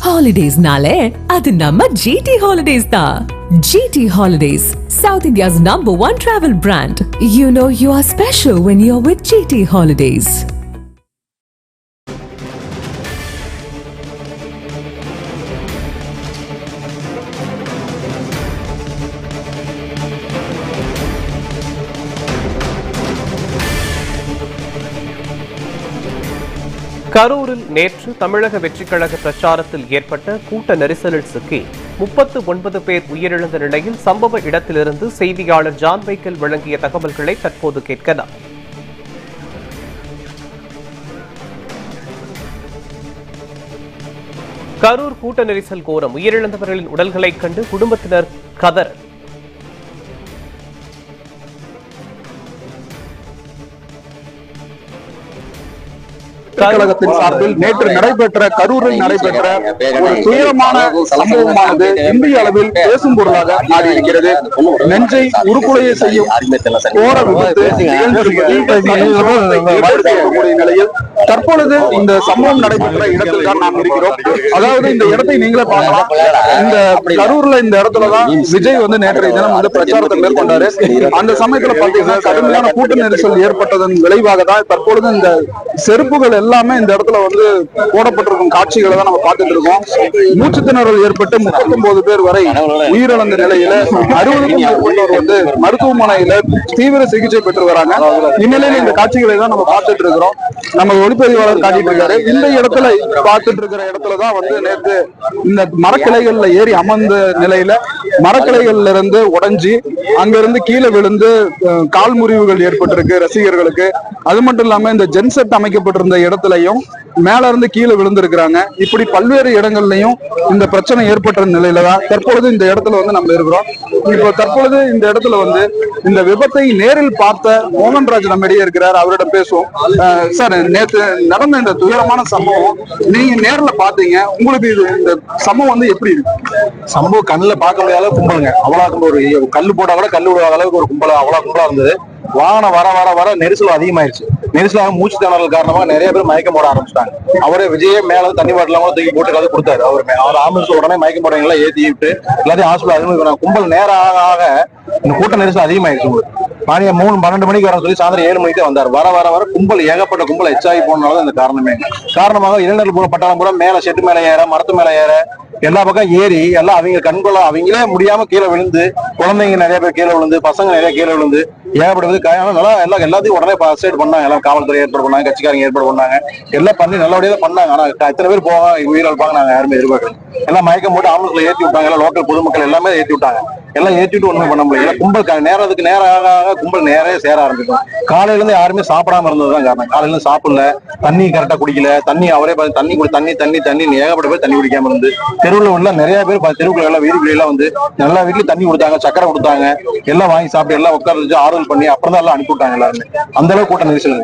ஹாலிடேஸ்னாலே அது நம்ம ஜிடி ஹாலிடேஸ் தான் GT holidays south India's number one travel brand you know you are special when you are with GT கரூரில் நேற்று தமிழக வெற்றிக் கழக பிரச்சாரத்தில் ஏற்பட்ட கூட்ட நெரிசலில் சிக்கி முப்பத்து ஒன்பது பேர் உயிரிழந்த நிலையில் சம்பவ இடத்திலிருந்து செய்தியாளர் ஜான் மைக்கேல் வழங்கிய தகவல்களை தற்போது கேட்கலாம். கரூர் கூட்ட நெரிசல் கோரம் உயிரிழந்தவர்களின் உடல்களைக் கண்டு குடும்பத்தினர் கதர் கழகத்தின் சார்பில் நேற்று நடைபெற்ற கரூரில் நடைபெற்ற ஒரு துயரமான சம்பவமானது இந்திய அளவில் பேசும் பொருளாக மாறியிருக்கிறது. நெஞ்சை உருக்குலையை செய்யும் போர விபத்து நிகழ்ந்திருக்கக்கூடிய நிலையில் தற்பொழுது இந்த சம்பவம் நடைபெற்ற இடத்தில் தான் நாம் இருக்கிறோம். அதாவது இந்த இடத்தை நீங்களே பார்க்கலாம். இந்த கரூர்ல இந்த இடத்துலதான் விஜய் வந்து நேற்றைய தினம் வந்து பிரச்சாரத்தை மேற்கொண்டாரு. அந்த சமயத்துல பாத்தீங்கன்னா கடுமையான கூட்ட நெரிசல் ஏற்பட்டதன் விளைவாக தான் தற்பொழுது இந்த செருப்புகள் எல்லாம் எல்லாமே இந்த இடத்துல வந்து போடப்பட்டிருக்கும் காட்சிகளை தான் நம்ம பார்த்துட்டு இருக்கோம். மூச்சு திணறல் ஏற்பட்டு முப்பத்தொன்பது பேர் வரை உயிரிழந்த நிலையில அறுபதுக்கும் வந்து மருத்துவமனையில தீவிர சிகிச்சை பெற்று வராங்க. இந்நிலையில இந்த காட்சிகளை தான் நம்ம பார்த்துட்டு இருக்கிறோம். நம்ம ஒளிப்பதிவாளர் காட்டிட்டு இருக்காரு. இந்த இடத்துல பார்த்துட்டு இருக்கிற இடத்துலதான் வந்து நேற்று இந்த மரக்கிளைகள்ல ஏறி அமர்ந்த நிலையில மரக்கிளைகள்ல இருந்து உடஞ்சி அங்கிருந்து கீழே விழுந்து கால் முறிவுகள் ஏற்பட்டிருக்கு ரசிகர்களுக்கு. அது மட்டும் இல்லாம இந்த ஜென்செட் அமைக்கப்பட்டிருந்த இடத்துலயும் மேல இருந்து கீழே விழுந்திருக்கிறாங்க. இப்படி பல்வேறு இடங்கள்லயும் இந்த பிரச்சனை ஏற்பட்ட நிலையில தான் தற்பொழுது இந்த இடத்துல வந்து நம்ம இருக்கிறோம். இப்போ தற்பொழுது இந்த இடத்துல வந்து இந்த விபத்தை நேரில் பார்த்த மோகன்ராஜ் நம்மிடையே இருக்கிறார். அவரிடம் பேசுவோம். சார் சார் நேத்து நடந்த இந்த துயரமான சம்பவம் நீங்க நேர்ல பாத்தீங்க. உங்களுக்கு இது இந்த சம்பவம் வந்து எப்படி இருக்கு? சம்பவம் கண்ணுல பார்க்க முடியாத அளவுக்கு கும்பலுங்க. அவ்வளவு ஒரு கல்லு போட்டால் கூட கல்லு விடாத அளவுக்கு ஒரு கும்பல அவ்வளவு கும்பலா இருந்தது. வாகனம் வர வர வர நெரிசல் அதிகமாயிருச்சு. நெரிசலாக மூச்சு திணறல் காரணமாக நிறைய பேர் மயக்கம் போட ஆரம்பிச்சிட்டாங்க. அவரே விஜய மேல தண்ணி பாட்டிலாம் கூட தூக்கி போட்டு கதை கொடுத்தாரு. அவர் அவர் ஆம்புலன்ஸ் உடனே மயக்கம் போடுறவங்களா ஏத்தி விட்டு எல்லாத்தையும் ஹாஸ்பிட்டல் அதிகமாக கும்பல் நேரம் ஆக ஆக இந்த கூட்ட நெரிசல் அதிகமாயிருச்சு உங்களுக்கு மூணு பன்னெண்டு மணிக்கு வர சொல்லி சாயந்தரம் ஏழு மணிக்கு வந்தார். வர வர வர கும்பல் ஏகப்பட்ட கும்பல் எச்சாகி போனனால இந்த காரணமே. காரணமாக இளைஞர்கள் பூரா பட்டாளம் பூரா மேல செட்டு மேல ஏற மரத்து மேல ஏற எல்லா பக்கம் ஏறி எல்லாம் அவங்க கண்கொள்ள அவங்களே முடியாம கீழே விழுந்து குழந்தைங்க நிறைய பேர் கீழே விழுந்து பசங்க நிறைய கீழே விழுந்து ஏகப்பட்டது காயம் நல்லா எல்லாம் எல்லாத்தையும் உடனே சைடு பண்ணாங்க. எல்லாம் காவல்துறை ஏற்பாடு பண்ணாங்க கட்சிக்காரங்க ஏற்பாடு பண்ணாங்க. எல்லாம் பண்ணி நல்லபடியாக பண்ணாங்க. ஆனா எத்தனை பேர் போவாங்க உயிரிழப்பாங்க நாங்க யாருமே எதிர்பார்க்கல. எல்லாம் மயக்கம் போட்டு ஆம்புலன்ஸ்ல ஏற்றி விட்டாங்க. எல்லாம் லோக்கல் பொதுமக்கள் எல்லாமே ஏற்றி விட்டாங்க. எல்லாம் ஏற்றிட்டு ஒண்ணுமே பண்ண முடியல. கும்பல் நேரத்துக்கு நேரம் ஆக ஆக கும்பல் நேரே சேர ஆரம்பிக்கும். காலையில இருந்து யாருமே சாப்பிடாம இருந்ததுதான் காரணம். காலையில இருந்து சாப்பிடல. தண்ணி கரெக்டா குடிக்கல. தண்ணி அவரே பார்த்து தண்ணி குடி தண்ணி தண்ணி தண்ணி ஏகப்பட்ட பேர் தண்ணி குடிக்காம இருந்து. தெருவுல உள்ள நிறைய பேர் தெருவுக்குள்ள எல்லாம் வீதிக்குள்ள எல்லாம் வந்து எல்லா வீட்லயும் தண்ணி கொடுத்தாங்க சக்கரை கொடுத்தாங்க. எல்லாம் வாங்கி சாப்பிட்டு எல்லாம் உட்கார வச்சு ஆறுதல் பண்ணி அப்புறம் தான் எல்லாம் அனுப்பி விட்டாங்க எல்லாருமே. அந்த அளவுக்கு கூட்ட நெரிசல்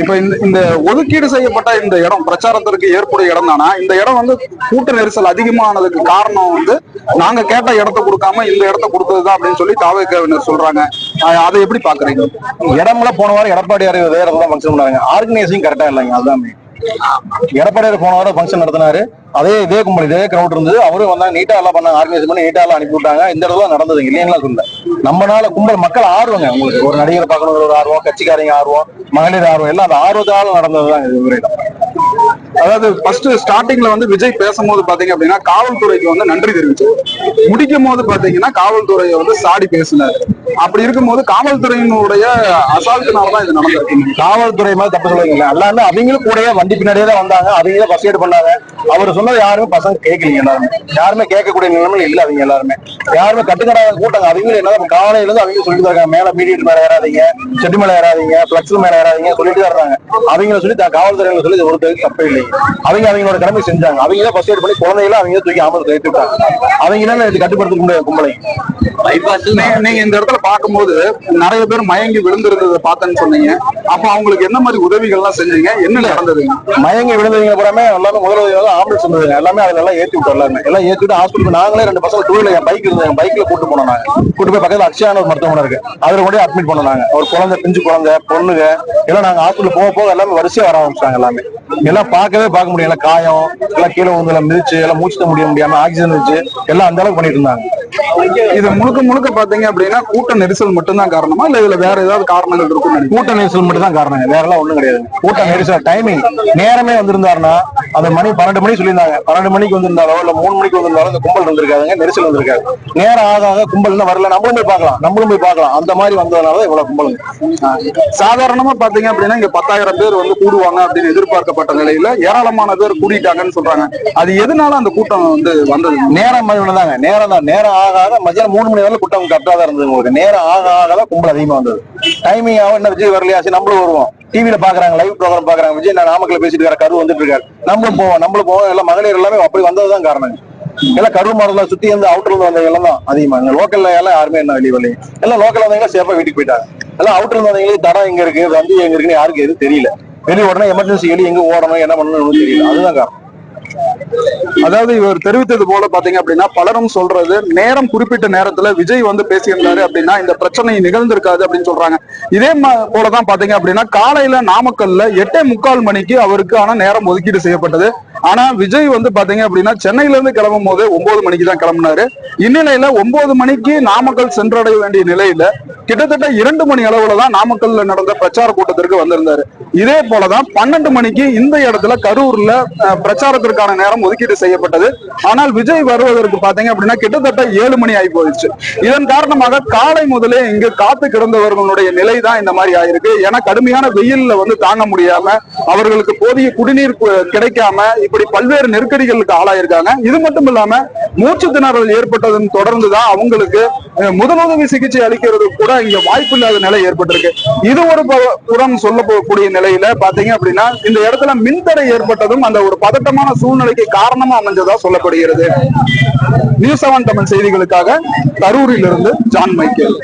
இப்ப இந்த இந்த ஒதுக்கீடு செய்யப்பட்ட இந்த இடம் பிரச்சாரத்திற்கு ஏற்புடைய இடம் தானா? இந்த இடம் வந்து கூட்ட நெரிசல் அதிகமானதுக்கு காரணம் வந்து நாங்க கேட்ட இடத்த கொடுக்காம இந்த இடத்த கொடுத்ததுதான் அப்படின்னு சொல்லி தாவகவினர் சொல்றாங்க. அதை எப்படி பாக்குறீங்க? இடம்ல போன வாரம் எடப்பாடியார் வேற தான் ஃபங்க்ஷன் பண்ணாங்க. ஆர்கனைசிங் கரெக்டா இல்லைங்க அதுதான் எடப்பாடியார் போன வாரம் ஃபங்க்ஷன் நடத்தினாரு. அதே இதே கும்பல் இதே கிரௌட் இருந்தது. அவரும் வந்தாங்க நீட்டா எல்லாம் பண்ணாங்க ஆர்கனைஸ் பண்ணி நீட்டா எல்லாம் அனுப்பி விட்டாங்க. இந்த இடத்துல நடந்தது இல்லைங்களா சொல்ல நம்மனால கும்பல் மக்கள் ஆர்வங்க உங்களுக்கு ஒரு நடிகரை பார்க்கணும் ஒரு ஆர்வம் கட்சிக்காரங்க ஆர்வம் மகளிர் ஆர்வம் எல்லாம் அந்த ஆர்வத்தால நடந்ததுதான் இது உரையிடம் அதாவது ஃபர்ஸ்ட் ஸ்டார்டிங்ல வந்து விஜய் பேசும்போது பாத்தீங்க அப்படின்னா காவல்துறைக்கு வந்து நன்றி தெரிவிச்சு முடிக்கும் போது பாத்தீங்கன்னா காவல்துறையை வந்து சாடி பேசினாரு. அப்படி இருக்கும்போது காவல்துறையினுடைய அசால்ட்டுனால தான் இது நடந்திருக்கு. காவல்துறை மாதிரி தப்பு சொல்லுவீங்க எல்லாருமே அவங்களும் கூடயே வண்டி பின்னாடியே தான் வந்தாங்க. அவங்களே ஃபர்ஸ்ட் எய்ட் பண்ணாங்க. அவர் சொன்னது யாருமே பசங்க கேட்கலீங்க எல்லாருமே. யாருமே கேட்கக்கூடிய நிலைமையில இல்ல அவங்க எல்லாருமே. யாருமே கட்டுக்கடாத கூட்டாங்க. அவங்களும் என்ன காலையில இருந்து அவங்க சொல்லிட்டு இருக்காங்க. மேல மீடியட் மேல ஏறாதீங்க. செட்டு மேல ஏறாதீங்க. பிளக்ஸ் மேல ஏறாதீங்க. சொல்லிட்டு இருந்தாங்க அவங்கள சொல்லி த- காவல்துறையில சொல்லி இது ஒருத்தருக்கு தப்பே இல்லைங்க. அவங்க அவங்களோட கடமை செஞ்சாங்க. அவங்க தான் ஃபர்ஸ்ட் எய்ட் பண்ணி குழந்தைகளை அவங்க தூக்கி ஆம்பளை ஏற்றி விட்டாங்க அவங்க தான் இது கட்டுப்படுத்த முடியாது கும்பலை நீங்க இந்த இடத்துல பார்க்கும்போது நிறைய பேர் மயங்கி விழுந்திருந்ததை பார்த்தேன்னு சொன்னீங்க. அப்போ அவங்களுக்கு என்ன மாதிரி உதவிகள் எல்லாம் செஞ்சீங்க? என்ன நடந்தது? மயங்கி விழுந்தவங்க பூராமே எல்லாமே முதலுதவி ஆம்புலன்ஸ் இருந்தது எல்லாமே அதுல எல்லாம் ஏத்தி விட்டோம் எல்லாமே எல்லாம் ஏத்தி விட்டு ஹாஸ்பிட்டல் நாங்களே ரெண்டு பசங்க டூ வீலர் என் பைக் இருந்தது. என் பைக்ல கூட்டு போனோம் நாங்க. கூட்டு போய் பக்கத்துல அக்ஷயான ஒரு மருத்துவமனை இருக்கு. அதுல கொண்டு அட்மிட் பண்ணோம் நாங்க. ஒரு குழந்தை பிஞ்சு குழந்தை பொண்ணுங்க எல்லாம் நாங்க ஹாஸ்பிட்டல் போக போக எல்லாமே வரிசையா வர ஆரம்பிச்சாங்க எல்லாமே. எல்லாம் பார்க்கவே பார்க்க முடியல. காயம் எல்லாம் கீழே விழுந்து எல்லாம் மிதிச்சு எல்லாம் மூச்சு முடிய முடியாம ஆக்சிஜன் வச்சு எல்லாம் அந்த அளவுக்கு பண்ணிட்டு இருந்தாங்க. இது முழுக்க முழுக்க பாத்தீங்க அப்படின்னா கூட்ட நெரிசல் மட்டும்தான் காரணமா? இல்ல இதுல வேற ஏதாவது காரணங்கள் நினைக்கிறீங்க? கூட்ட நெரிசல் மட்டும் தான் காரணம். வேற எல்லாம் ஒண்ணும் கிடையாது. கூட்ட நெரிசல் டைமிங் நேரமே வந்திருந்தாருன்னா அந்த மணி பன்னெண்டு மணி சொல்லியிருந்தாங்க. பன்னெண்டு மணிக்கு வந்திருந்தாலோ இல்ல மூணு மணிக்கு வந்திருந்தாலோ இந்த கும்பல் இருந்திருக்காதுங்க நெரிசல் வந்திருக்காது. நேரம் ஆக ஆக கும்பல் வரல. நம்மளும் போய் பார்க்கலாம். நம்மளும் போய் பார்க்கலாம். அந்த மாதிரி வந்ததுனால தான் இவ்வளவு கும்பலுங்க. சாதாரணமா பாத்தீங்க அப்படின்னா இங்க பத்தாயிரம் பேர் வந்து கூடுவாங்க அப்படின்னு எதிர்பார்க்கப்பட்ட நிலையில ஏராளமான பேர் கூடிட்டாங்கன்னு சொல்றாங்க. அது எதனால அந்த கூட்டம் வந்து வந்தது? நேரம் தாங்க. நேரம் தான். நேரம் ஆக ஆக மத்தியானம் மூணு மணி வரை கூட்டம் கரெக்டாக தான் இருந்தது உங்களுக்கு. நேரம் ஆக ஆக கும்பல் அதிகமா வந்தது. டைமிங் ஆகும் என்ன விஜய் வரலையா? சரி நம்மளும் வருவோம். டிவியில பாக்குறாங்க லைவ் ப்ரோக்ராம் பாக்குறாங்க. விஜய் நான் நாமக்கல் பேசிட்டு இருக்காரு கரு வந்துட்டு இருக்காரு. நம்மளும் போவோம் நம்மளும் போவோம். எல்லாம் மகளிர் எல்லாமே அப்படி வந்ததுதான் காரணம். எல்லாம் கரூர் மாடல சுத்தி இருந்து அவுட்டர்ல வந்தவங்க எல்லாம் தான் அதிகமா. லோக்கல்ல எல்லாம் யாருமே என்ன வெளியே வரலைங்க எல்லாம் லோக்கல்ல வந்தவங்க சேஃபா வீட்டுக்கு போயிட்டாங்க. எல்லாம் அவுட்டர்ல வந்தவங்களுக்கு தடம் எங்க இருக்கு வண்டி எங்க இருக்குன்னு யாருக்கு எதுவும் தெரியல. வெளியே உடனே எமர்ஜென்சி வெளியே எங்க ஓடணும் என்ன பண்ணணும்னு தெரியல. அதுதான் காரணம். அதாவது இவர் தெரிவித்தது போல பாத்தீங்க அப்படின்னா பலரும் சொல்றது நேரம் குறிப்பிட்ட நேரத்துல விஜய் வந்து பேசியிருந்தாரு அப்படின்னா இந்த பிரச்சனை நிகழ்ந்திருக்காது அப்படின்னு சொல்றாங்க. இதே போலதான் பாத்தீங்க அப்படின்னா காலையில நாமக்கல்ல எட்டே முக்கால் மணிக்கு அவருக்கான நேரம் ஒதுக்கீடு செய்யப்பட்டது. ஆனா விஜய் வந்து பாத்தீங்க அப்படின்னா சென்னையில இருந்து கிளம்பும் போது ஒன்பது மணிக்கு தான் கிளம்புனாரு. இந்நிலையில ஒன்பது மணிக்கு நாமக்கல் சென்றடைய வேண்டிய நிலையில கிட்டத்தட்ட இரண்டு மணி அளவுல தான் நாமக்கல்ல நடந்த பிரச்சார கூட்டத்திற்கு வந்திருந்தாரு. இதே போலதான் பன்னெண்டு மணிக்கு இந்த இடத்துல கரூர்ல பிரச்சாரத்திற்கான நேரம் ஒதுக்கீடு செய்யப்பட்டது. ஆனால் விஜய் வருவதற்கு பாத்தீங்க அப்படின்னா கிட்டத்தட்ட ஏழு மணி ஆகி போயிடுச்சு. இதன் காரணமாக காலை முதலே இங்கு காத்து கிடந்தவர்களுடைய நிலை தான் இந்த மாதிரி ஆயிருக்கு. ஏன்னா கடுமையான வெயில்ல வந்து தாங்க முடியாம அவர்களுக்கு போதிய குடிநீர் கிடைக்காம இப்படி பல்வேறு நெருக்கடிகளுக்கு ஆளாயிருக்காங்க. இது மட்டும் இல்லாம மூச்சு திணறல் ஏற்பட்டதன் தொடர்ந்து தான் அவங்களுக்கு முதலுதவி சிகிச்சை அளிக்கிறது கூட இங்க வாய்ப்பு இல்லாத நிலை ஏற்பட்டிருக்கு. இது ஒரு புறம் சொல்ல போகக்கூடிய நிலையில பாத்தீங்க அப்படின்னா இந்த இடத்துல மின்தடை ஏற்பட்டதும் அந்த ஒரு பதட்டமான சூழ்நிலைக்கு காரணமா அமைஞ்சதா கொடுகிறது நியூஸ் செவன் தமிழ் செய்திகளுக்காக கரூரிலிருந்து ஜான் மைக்கேல்.